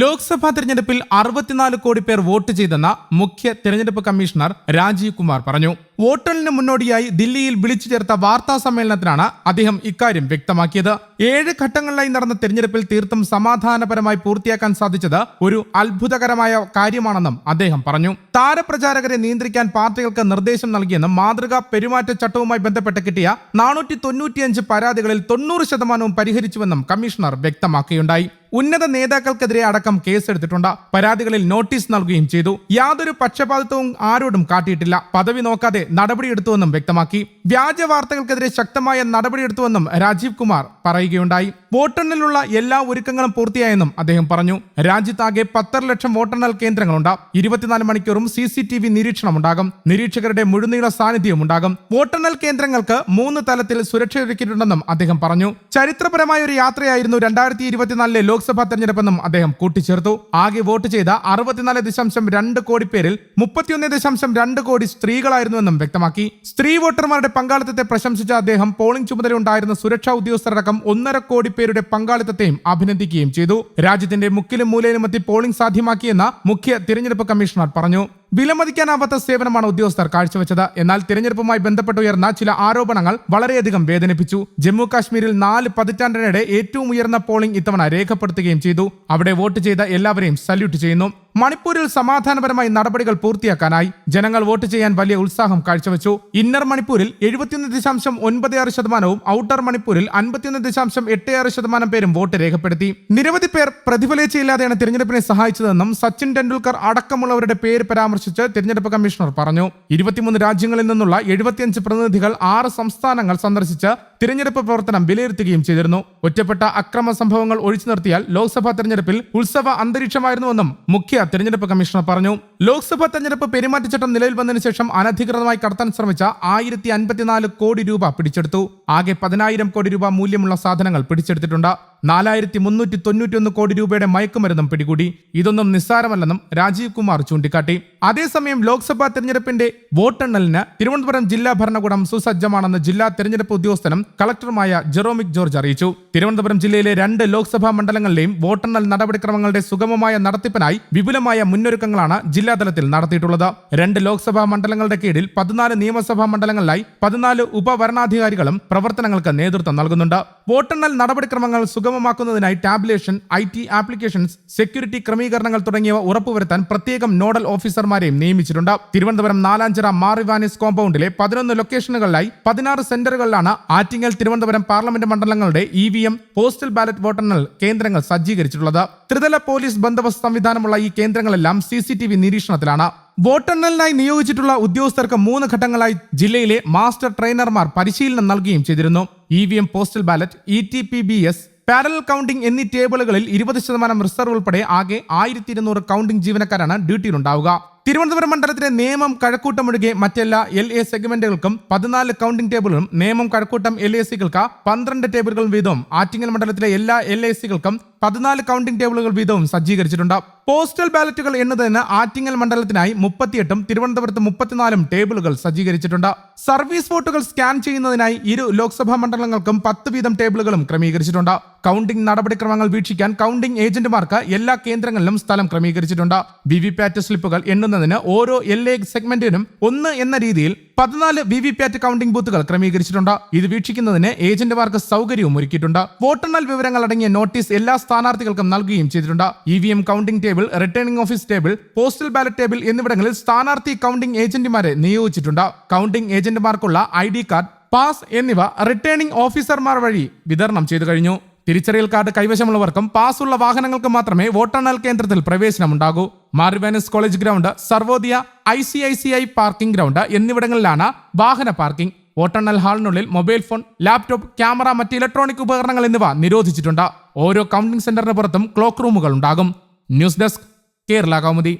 ലോക്സഭാ തെരഞ്ഞെടുപ്പിൽ അറുപത്തിനാല് കോടി പേർ വോട്ട് ചെയ്തെന്ന മുഖ്യ തെരഞ്ഞെടുപ്പ് കമ്മീഷണർ രാജീവ് കുമാർ പറഞ്ഞു. വോട്ടെണ്ണലിന് മുന്നോടിയായി ദില്ലിയിൽ വിളിച്ചു ചേർത്ത വാർത്താ സമ്മേളനത്തിലാണ് അദ്ദേഹം ഇക്കാര്യം വ്യക്തമാക്കിയത്. ഏഴ് ഘട്ടങ്ങളിലായി നടന്ന തെരഞ്ഞെടുപ്പിൽ തീർത്തും സമാധാനപരമായി പൂർത്തിയാക്കാൻ സാധിച്ചത് ഒരു അത്ഭുതകരമായ കാര്യമാണെന്നും അദ്ദേഹം പറഞ്ഞു. താരപ്രചാരകരെ നിയന്ത്രിക്കാൻ പാർട്ടികൾക്ക് നിർദ്ദേശം നൽകിയെന്നും മാതൃകാ പെരുമാറ്റച്ചട്ടവുമായി ബന്ധപ്പെട്ട് കിട്ടിയ നാനൂറ്റി തൊണ്ണൂറ്റിയഞ്ച് പരാതികളിൽ തൊണ്ണൂറ് ശതമാനവും പരിഹരിച്ചുവെന്നും കമ്മീഷണർ വ്യക്തമാക്കുകയുണ്ടായി ഉന്നത നേതാക്കൾക്കെതിരെ അടക്കം കേസെടുത്തിട്ടുണ്ട്. പരാതികളിൽ നോട്ടീസ് നൽകുകയും ചെയ്തു. യാതൊരു പക്ഷപാതിത്വവും ആരോടും കാട്ടിയിട്ടില്ല. പദവി നോക്കാതെ നടപടിയെടുത്തുവെന്നും വ്യക്തമാക്കി. വ്യാജ വാർത്തകൾക്കെതിരെ ശക്തമായ നടപടിയെടുത്തുവെന്നും രാജീവ് കുമാർ പറയുകയുണ്ടായി. വോട്ടെണ്ണലിനുള്ള എല്ലാ ഒരുക്കങ്ങളും പൂർത്തിയായെന്നും അദ്ദേഹം പറഞ്ഞു. രാജ്യത്താകെ പത്തര ലക്ഷം വോട്ടെണ്ണൽ കേന്ദ്രങ്ങളുണ്ട്. ഇരുപത്തിനാല് മണിക്കൂറും സി സി ടി വി നിരീക്ഷണമുണ്ടാകും. നിരീക്ഷകരുടെ മുഴുനീള സാന്നിധ്യവും ഉണ്ടാകും. വോട്ടെണ്ണൽ കേന്ദ്രങ്ങൾക്ക് മൂന്ന് തലത്തിൽ സുരക്ഷ ഒരുക്കിയിട്ടുണ്ടെന്നും അദ്ദേഹം പറഞ്ഞു. ചരിത്രപരമായ ഒരു യാത്രയായിരുന്നു രണ്ടായിരത്തി ഇരുപത്തിനാലിലെ ലോക്സഭാ തെരഞ്ഞെടുപ്പെന്നും അദ്ദേഹം കൂട്ടിച്ചേർത്തു. ആകെ വോട്ട് ചെയ്ത അറുപത്തിനാല് ദശാംശം രണ്ട് കോടി പേരിൽ മുപ്പത്തിയൊന്ന് ദശാംശം രണ്ട് കോടി സ്ത്രീകളായിരുന്നുവെന്നും വ്യക്തമാക്കി. സ്ത്രീ വോട്ടർമാരുടെ പങ്കാളിത്തത്തെ പ്രശംസിച്ച അദ്ദേഹം പോളിംഗ് ചുമതലയുണ്ടായിരുന്ന സുരക്ഷാ ഉദ്യോഗസ്ഥരടക്കം ഒന്നര കോടി പേരുടെ പങ്കാളിത്തത്തെയും അഭിനന്ദിക്കുകയും ചെയ്തു. രാജ്യത്തിന്റെ മുക്കിലും മൂലയിലുമെത്തി പോളിംഗ് സാധ്യമാക്കിയെന്ന മുഖ്യ തിരഞ്ഞെടുപ്പ് കമ്മീഷണർ പറഞ്ഞു. വിലമതിക്കാനാവാത്ത സേവനമാണ് ഉദ്യോഗസ്ഥർ കാഴ്ചവെച്ചത്. എന്നാൽ തിരഞ്ഞെടുപ്പുമായി ബന്ധപ്പെട്ട് ഉയർന്ന ചില ആരോപണങ്ങൾ വളരെയധികം വേദനിപ്പിച്ചു. ജമ്മു കാശ്മീരിൽ നാല് പതിറ്റാണ്ടിനിടെ ഏറ്റവും ഉയർന്ന പോളിംഗ് ഇത്തവണ രേഖപ്പെടുത്തുകയും ചെയ്തു. അവിടെ വോട്ട് ചെയ്ത എല്ലാവരെയും സല്യൂട്ട് ചെയ്യുന്നു. മണിപ്പൂരിൽ സമാധാനപരമായി നടപടികൾ പൂർത്തിയാക്കാനായി ജനങ്ങൾ വോട്ട് ചെയ്യാൻ വലിയ ഉത്സാഹം കാഴ്ചവെച്ചു. ഇന്നർ മണിപ്പൂരിൽ എഴുപത്തിയൊന്ന് ദശാംശം ഒൻപത് ആറ് ശതമാനവും ഔട്ടർ മണിപ്പൂരിൽ അൻപത്തിയൊന്ന് ദശാംശം എട്ട് ആറ് ശതമാനം പേരും വോട്ട് രേഖപ്പെടുത്തി. നിരവധി പേർ പ്രതിഫലേച്ചയില്ലാതെയാണ് തിരഞ്ഞെടുപ്പിനെ സഹായിച്ചതെന്നും സച്ചിൻ ടെണ്ടുൽക്കർ അടക്കമുള്ളവരുടെ പേര് പരാമർശിച്ച് തിരഞ്ഞെടുപ്പ് കമ്മീഷണർ പറഞ്ഞു. ഇരുപത്തിമൂന്ന് രാജ്യങ്ങളിൽ നിന്നുള്ള എഴുപത്തിയഞ്ച് പ്രതിനിധികൾ ആറ് സംസ്ഥാനങ്ങൾ സന്ദർശിച്ച് തിരഞ്ഞെടുപ്പ് പ്രവർത്തനം വിലയിരുത്തുകയും ചെയ്തിരുന്നു. ഒറ്റപ്പെട്ട അക്രമ സംഭവങ്ങൾ ഒഴിച്ചു നിർത്തിയാൽ ലോക്സഭാ തെരഞ്ഞെടുപ്പിൽ ഉത്സവ അന്തരീക്ഷമായിരുന്നുവെന്നും മുഖ്യ തിരഞ്ഞെടുപ്പ് കമ്മീഷണർ പറഞ്ഞു. ലോക്സഭാ തെരഞ്ഞെടുപ്പ് പെരുമാറ്റച്ചട്ടം നിലവിൽ വന്നതിന് ശേഷം അനധികൃതമായി കടത്താൻ ശ്രമിച്ച ആയിരത്തി കോടി രൂപ പിടിച്ചെടുത്തു. ആകെ പതിനായിരം കോടി രൂപ മൂല്യമുള്ള സാധനങ്ങൾ പിടിച്ചെടുത്തിട്ടുണ്ട്. നാലായിരത്തി മുന്നൂറ്റി തൊണ്ണൂറ്റിയൊന്ന് കോടി രൂപയുടെ മയക്കുമരുന്നും പിടികൂടി. ഇതൊന്നും നിസ്സാരമല്ലെന്നും രാജീവ് കുമാർ ചൂണ്ടിക്കാട്ടി. അതേസമയം ലോക്സഭാ തെരഞ്ഞെടുപ്പിന്റെ വോട്ടെണ്ണലിന് തിരുവനന്തപുരം ജില്ലാ ഭരണകൂടം സുസജ്ജമാണെന്ന് ജില്ലാ തെരഞ്ഞെടുപ്പ് ഉദ്യോഗസ്ഥനും കളക്ടറുമായ ജെറോമിക് ജോർജ് അറിയിച്ചു. തിരുവനന്തപുരം ജില്ലയിലെ രണ്ട് ലോക്സഭാ മണ്ഡലങ്ങളിലെയും വോട്ടെണ്ണൽ നടപടിക്രമങ്ങളുടെ സുഗമമായ നടത്തിപ്പിനായി വിപുലമായ മുന്നൊരുക്കങ്ങളാണ് ജില്ലാതലത്തിൽ നടത്തിയിട്ടുള്ളത്. രണ്ട് ലോക്സഭാ മണ്ഡലങ്ങളുടെ കീഴിൽ പതിനാല് നിയമസഭാ മണ്ഡലങ്ങളിലായി പതിനാല് ഉപവരണാധികാരികളും പ്രവർത്തനങ്ങൾക്ക് നേതൃത്വം നൽകുന്നുണ്ട്. വോട്ടെണ്ണൽ നടപടിക്രമങ്ങൾ സുഗമമാക്കുന്നതിനായി tabulation I T applications security ക്രമീകരണങ്ങൾ തുടങ്ങിയവ ഉറപ്പുവരുത്താൻ പ്രത്യേകം നോഡൽ ഓഫീസർമാരെയും നിയമിച്ചിട്ടുണ്ട്. തിരുവനന്തപുരം നാലാഞ്ചിറ മാറിവാനിസ് കോമ്പൗണ്ടിലെ പതിനൊന്ന് ലൊക്കേഷനുകളിലായി പതിനാറ് സെന്ററുകളിലാണ് Attingal Thiruvananthapuram parliament മണ്ഡലങ്ങളുടെ E V M postal ballot വോട്ടെണ്ണൽ കേന്ദ്രങ്ങൾ സജ്ജീകരിച്ചിട്ടുള്ളത്. ത്രിതല പോലീസ് ബന്ദോബസ്ത് സംവിധാനമുള്ള ഈ കേന്ദ്രങ്ങളെല്ലാം സി സി ടി വി നിരീക്ഷണത്തിലാണ്. വോട്ടെണ്ണലിനായി നിയോഗിച്ചിട്ടുള്ള ഉദ്യോഗസ്ഥർക്ക് മൂന്ന് ഘട്ടങ്ങളായി ജില്ലയിലെ മാസ്റ്റർ ട്രെയിനർമാർ പരിശീലനം നൽകുകയും ചെയ്തിരുന്നു. E V M postal ballot E T P B S parallel counting എന്നീ ടേബിളുകളിൽ ഇരുപത് ശതമാനം റിസർവ് ഉൾപ്പെടെ ആകെ ആയിരത്തി ഇരുന്നൂറ് കൗണ്ടിംഗ് ജീവനക്കാരാണ് ഡ്യൂട്ടിയിലുണ്ടാവുക. തിരുവനന്തപുരം മണ്ഡലത്തിലെ നിയമം കഴക്കൂട്ടം ഒഴികെ മറ്റെല്ലാ എൽ എ സെഗ്മെന്റുകൾക്കും പതിനാല് കൗണ്ടിംഗ് ടേബിളും നിയമം കഴക്കൂട്ടം എൽ എ സികൾക്ക് പന്ത്രണ്ട് ടേബിളുകൾ വീതവും ആറ്റിങ്ങൽ മണ്ഡലത്തിലെ എല്ലാ എൽ എ സികൾക്കും പതിനാല് കൗണ്ടിംഗ് ടേബിളുകൾ വീതവും സജ്ജീകരിച്ചിട്ടുണ്ട്. പോസ്റ്റൽ ബാലറ്റുകൾ എണ്ണുന്നതിന് ആറ്റിങ്ങൽ മണ്ഡലത്തിനായി മുപ്പത്തിയെട്ടും തിരുവനന്തപുരത്ത് മുപ്പത്തിനാലും ടേബിളുകൾ സജ്ജീകരിച്ചിട്ടുണ്ട്. സർവീസ് വോട്ടുകൾ സ്കാൻ ചെയ്യുന്നതിനായി ഇരു ലോക്സഭാ മണ്ഡലങ്ങൾക്കും പത്ത് വീതം ടേബിളുകളും ക്രമീകരിച്ചിട്ടുണ്ട്. കൗണ്ടിംഗ് നടപടിക്രമങ്ങൾ വീക്ഷിക്കാൻ കൗണ്ടിംഗ് ഏജന്റുമാർക്ക് എല്ലാ കേന്ദ്രങ്ങളിലും സ്ഥലം ക്രമീകരിച്ചിട്ടുണ്ട്. വി പാറ്റ് സ്ലിപ്പുകൾ എണ്ണുന്നതിന് ഓരോ എൽ എ സെഗ്മെന്റിനും ഒന്ന് എന്ന രീതിയിൽ പതിനാല് വി വി പാറ്റ് കൗണ്ടിംഗ് ബൂത്തുകൾ ക്രമീകരിച്ചിട്ടുണ്ട്. ഇത് വീക്ഷിക്കുന്നതിന് ഏജന്റുമാർക്ക് സൗകര്യവും ഒരുക്കിയിട്ടുണ്ട്. വോട്ടെണ്ണൽ വിവരങ്ങൾ അടങ്ങിയ നോട്ടീസ് എല്ലാ സ്ഥാനാർത്ഥികൾക്കും നൽകുകയും ചെയ്തിട്ടുണ്ട്. E V M counting table returning office table postal ballot table എന്നിവിടങ്ങളിൽ സ്ഥാനാർത്ഥി കൗണ്ടിംഗ് ഏജന്റുമാരെ നിയോഗിച്ചിട്ടുണ്ട്. കൗണ്ടിംഗ് ഏജന്റുമാർക്കുള്ള ഐ ഡി കാർഡ് പാസ് എന്നിവ റിട്ടേണിംഗ് ഓഫീസർമാർ വഴി വിതരണം ചെയ്തു കഴിഞ്ഞു. തിരിച്ചറിയൽ കാർഡ് കൈവശമുള്ളവർക്കും പാസ്സുള്ള വാഹനങ്ങൾക്ക് മാത്രമേ വോട്ടെണ്ണൽ കേന്ദ്രത്തിൽ പ്രവേശനമുണ്ടാകൂ. Mar Ivanios college ground Sarvodaya I C I C I parking ground എന്നിവിടങ്ങളിലാണ് വാഹന പാർക്കിംഗ്. വോട്ടെണ്ണൽ ഹാളിനുള്ളിൽ മൊബൈൽ ഫോൺ ലാപ്ടോപ്പ് ക്യാമറ മറ്റ് ഇലക്ട്രോണിക് ഉപകരണങ്ങൾ എന്നിവ നിരോധിച്ചിട്ടുണ്ട്. ഓരോ കൗണ്ടിംഗ് സെന്ററിന് പുറത്തും ക്ലോക്ക് റൂമുകൾ ഉണ്ടാകും. News desk Kerala Kaumudi.